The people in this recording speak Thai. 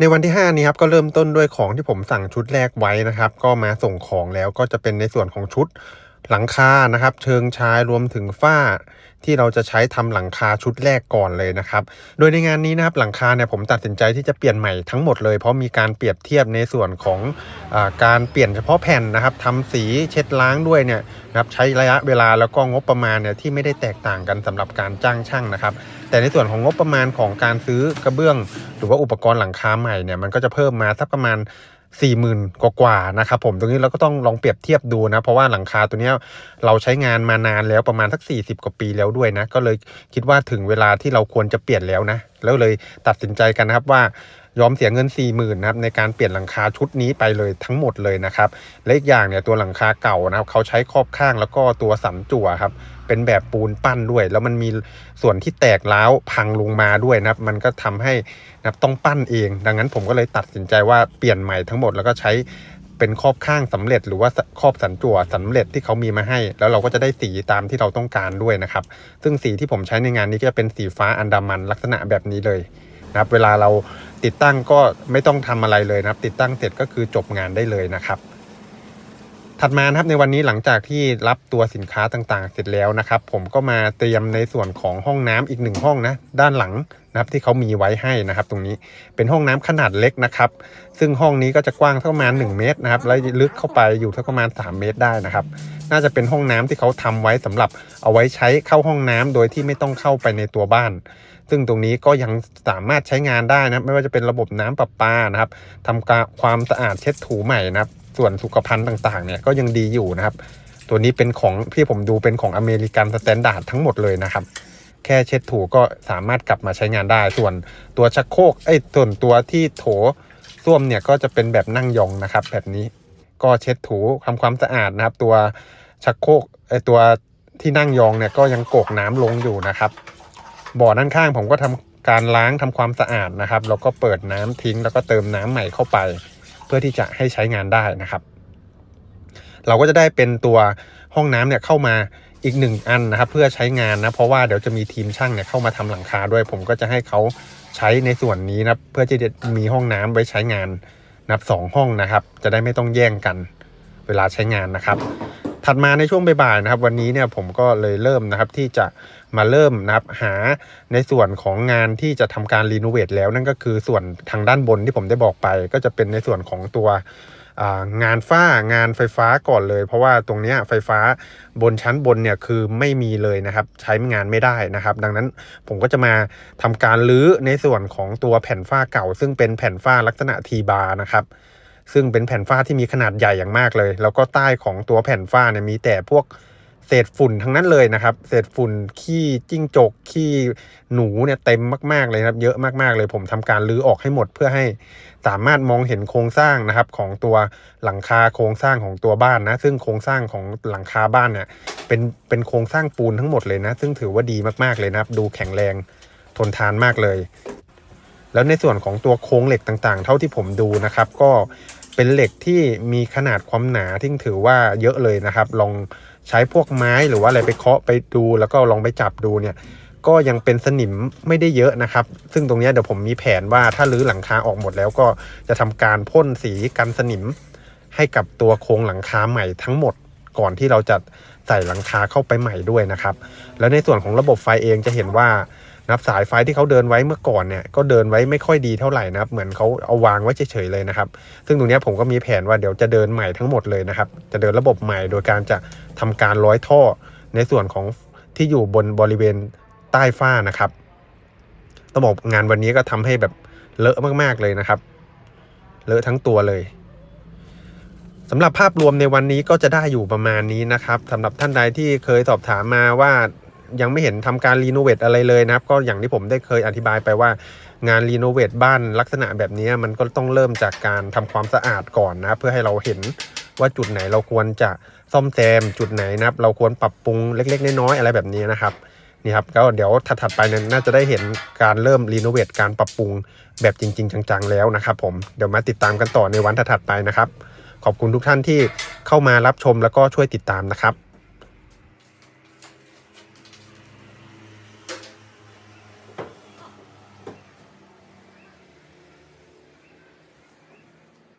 ในวันที่ 5 นี้ครับก็เริ่มต้นด้วยของที่ผมสั่งชุดแรกไว้นะครับ ก็มาส่งของแล้วก็จะเป็นในส่วนของชุด หลังคานะครับเชิงชายรวมถึงฝ้าที่เราจะใช้ทำหลังคาชุดแรกก่อนเลยนะครับ โดยในงานนี้นะครับหลังคาเนี่ยผมตัดสินใจที่จะเปลี่ยนใหม่ทั้งหมดเลย เพราะมีการเปรียบเทียบในส่วนของอการเปลี่ยนเฉพาะแผ่นนะครับทำสีเช็ดล้างด้วยเนี่ยนะครับใช้ระยะเวลาแล้วก็งบประมาณเนี่ยที่ไม่ได้แตกต่างกันสำหรับการจ้างช่างนะครับ แต่ในส่วนของงบประมาณของการซื้อกระเบื้อง หรือว่าอุปกรณ์หลังคาใหม่เนี่ยมันก็จะเพิ่มมาสักประมาณ 4 0,000กว่าๆนะครับผมตรงนี้เราก็ต้องลองเปรียบเทียบดูนะ เพราะว่าหลังคาตัวนี้เราใช้งานมานานแล้วประมาณสัก 40 กว่าปีแล้วด้วยนะ ก็เลยคิดว่าถึงเวลาที่เราควรจะเปลี่ยนแล้วนะ แล้วเลยตัดสินใจกันนะครับว่า ยอมเสียเงิน 4 0,000นะครับในการเปลี่ยนหลังคาชุดนี้ไปเลยทั้งหมดเลยนะครับและอีกอย่างเนี่ยตัวหลังคาเก่านะครับเขาใช้ครอบข้างแล้วก็ตัวสันจั่วครับเป็นแบบปูนปั้นด้วย แล้วมันมีส่วนที่แตกร้าวพังลงมาด้วยนะครับ มันก็ทำให้นะครับต้องปั้นเอง ดังนั้นผมก็เลยตัดสินใจว่าเปลี่ยนใหม่ทั้งหมดแล้วก็ใช้เป็นครอบข้างสำเร็จหรือว่าครอบสันจั่วสำเร็จที่เขามีมาให้ แล้วเราก็จะได้สีตามที่เราต้องการด้วยนะครับ ซึ่งสีที่ผมใช้ในงานนี้ก็จะเป็นสีฟ้าอันดามันลักษณะแบบนี้เลย นะครับเวลาเราติดตั้งก็ไม่ต้องทำอะไรเลยนะครับ ติดตั้งเสร็จก็คือจบงานได้เลยนะครับ ถัดมาครับในวันนี้หลังจากที่รับตัวสินค้าต่างๆ เสร็จแล้วนะครับ ผมก็มาเตรียมในส่วนของห้องน้ำอีกหนึ่งห้องนะด้านหลังนะครับที่เขามีไว้ให้นะครับ ตรงนี้เป็นห้องน้ำขนาดเล็กนะครับ ซึ่งห้องนี้ก็จะกว้างเท่าประมาณ 1 เมตรนะครับแล้วลึกเข้าไปอยู่เท่าประมาณ 3 เมตรได้นะครับ น่าจะเป็นห้องน้ำที่เขาทำไว้สำหรับเอาไว้ใช้เข้าห้องน้ำโดยที่ไม่ต้องเข้าไปในตัวบ้าน ซึ่งตรงนี้ก็ยังสามารถใช้งานได้นะไม่ว่าจะเป็นระบบน้ำประปานะครับทำความสะอาดเช็ดถูใหม่นะครับ ส่วนสุขภัณฑ์ต่างๆเนี่ยก็ยังดีอยู่นะครับ ตัวนี้เป็นของที่ผมดูเป็นของอเมริกันสแตนดาร์ดทั้งหมดเลยนะครับแค่เช็ดถูก็สามารถกลับมาใช้งานได้ ส่วนตัวชักโครกไอ้ส่วนตัวที่โถส้วมเนี่ยก็จะเป็นแบบนั่งยองนะครับ แบบนี้ก็เช็ดถูทำความสะอาดนะครับ ตัวชักโครกไอ้ตัวที่นั่งยองเนี่ยก็ยังโกกน้ำลงอยู่นะครับ บ่อด้านข้างผมก็ทำการล้างทำความสะอาดนะครับ แล้วก็เปิดน้ำทิ้ง แล้วก็เติมน้ำใหม่เข้าไป เพื่อที่จะให้ใช้งานได้นะครับ เราก็จะได้เป็นตัวห้องน้ำเนี่ยเข้ามาอีกหนึ่งอันนะครับ เพื่อใช้งานนะเพราะว่าเดี๋ยวจะมีทีมช่างเนี่ยเข้ามาทำหลังคาด้วย ผมก็จะให้เขาใช้ในส่วนนี้นะเพื่อที่จะมีห้องน้ำไว้ใช้งานนับสองห้องนะครับ จะได้ไม่ต้องแย่งกันเวลาใช้งานนะครับ ถัดมาในช่วงบ่ายๆนะครับ วันนี้เนี่ยผมก็เลยเริ่มนะครับที่จะ มาเริ่มนะครับหาในส่วนของงานที่จะทำการรีโนเวทแล้วนั่นก็คือส่วนทางด้านบนที่ผมได้บอกไป ก็จะเป็นในส่วนของตัวงานฝ้างานไฟฟ้าก่อนเลย เพราะว่าตรงนี้ไฟฟ้าบนชั้นบนเนี่ยคือไม่มีเลยนะครับใช้งานไม่ได้นะครับ ดังนั้นผมก็จะมาทำการรื้อในส่วนของตัวแผ่นฝ้าเก่า ซึ่งเป็นแผ่นฝ้าลักษณะทีบาร์นะครับซึ่งเป็นแผ่นฝ้าที่มีขนาดใหญ่อย่างมากเลย แล้วก็ใต้ของตัวแผ่นฝ้าเนี่ยมีแต่พวก เศษฝุ่นทั้งนั้นเลยนะครับ เศษฝุ่นขี้จิ้งจกขี้หนูเนี่ยเต็มมากๆเลยครับ เยอะมากๆเลยผมทำการรื้อออกให้หมดเพื่อให้สามารถมองเห็นโครงสร้างนะครับ ของตัวหลังคาโครงสร้างของตัวบ้านนะ ซึ่งโครงสร้างของหลังคาบ้านเนี่ยเป็นเป็นโครงสร้างปูนทั้งหมดเลยนะ ซึ่งถือว่าดีมากๆเลยนะครับ ดูแข็งแรงทนทานมากเลย แล้วในส่วนของตัวโครงเหล็กต่างๆ เท่าที่ผมดูนะครับ ก็เป็นเหล็กที่มีขนาดความหนาที่ถือว่าเยอะเลยนะครับ ลอง ใช้พวกไม้หรือว่าอะไรไปเคาะไปดูแล้วก็ลองไปจับดูเนี่ยก็ยังเป็นสนิมไม่ได้เยอะนะครับ ซึ่งตรงนี้เดี๋ยวผมมีแผนว่าถ้ารื้อหลังคาออกหมดแล้วก็จะทำการพ่นสีกันสนิม ให้กับตัวโครงหลังคาใหม่ทั้งหมดก่อนที่เราจะใส่หลังคาเข้าไปใหม่ด้วยนะครับ แล้วในส่วนของระบบไฟเองจะเห็นว่า นะครับสายไฟที่เขาเดินไว้เมื่อก่อนเนี่ยก็เดินไว้ไม่ค่อยดีเท่าไหร่นะครับ เหมือนเขาเอาวางไว้เฉยๆเลยนะครับ ซึ่งตรงนี้ผมก็มีแผนว่าเดี๋ยวจะเดินใหม่ทั้งหมดเลยนะครับ จะเดินระบบใหม่โดยการจะทำการร้อยท่อในส่วนของที่อยู่บนบริเวณใต้ฝ้านะครับต้องบอกงานวันนี้ก็ทำให้แบบเลอะมากๆเลยนะครับ เลอะทั้งตัวเลยสำหรับภาพรวมในวันนี้ก็จะได้อยู่ประมาณนี้นะครับสำหรับท่านใดที่เคยสอบถามมาว่า ยังไม่เห็นทำการรีโนเวทอะไรเลยนะครับ ก็อย่างที่ผมได้เคยอธิบายไปว่างานรีโนเวทบ้านลักษณะแบบนี้มันก็ต้องเริ่มจากการทำความสะอาดก่อนนะเพื่อให้เราเห็นว่าจุดไหนเราควรจะซ่อมแซมจุดไหนนะครับ เราควรปรับปรุงเล็ก ๆ น้อยๆอะไรแบบนี้นะครับนี่ครับก็เดี๋ยวถัดๆไปนี่ยน่าจะได้เห็นการเริ่มรีโนเวทการปรับปรุงแบบจริง ๆ จังๆ แล้วนะครับ ผมเดี๋ยวมาติดตามกันต่อในวันถัดๆไปนะครับ ขอบคุณทุกท่านที่เข้ามารับชมแล้วก็ช่วยติดตามนะครับ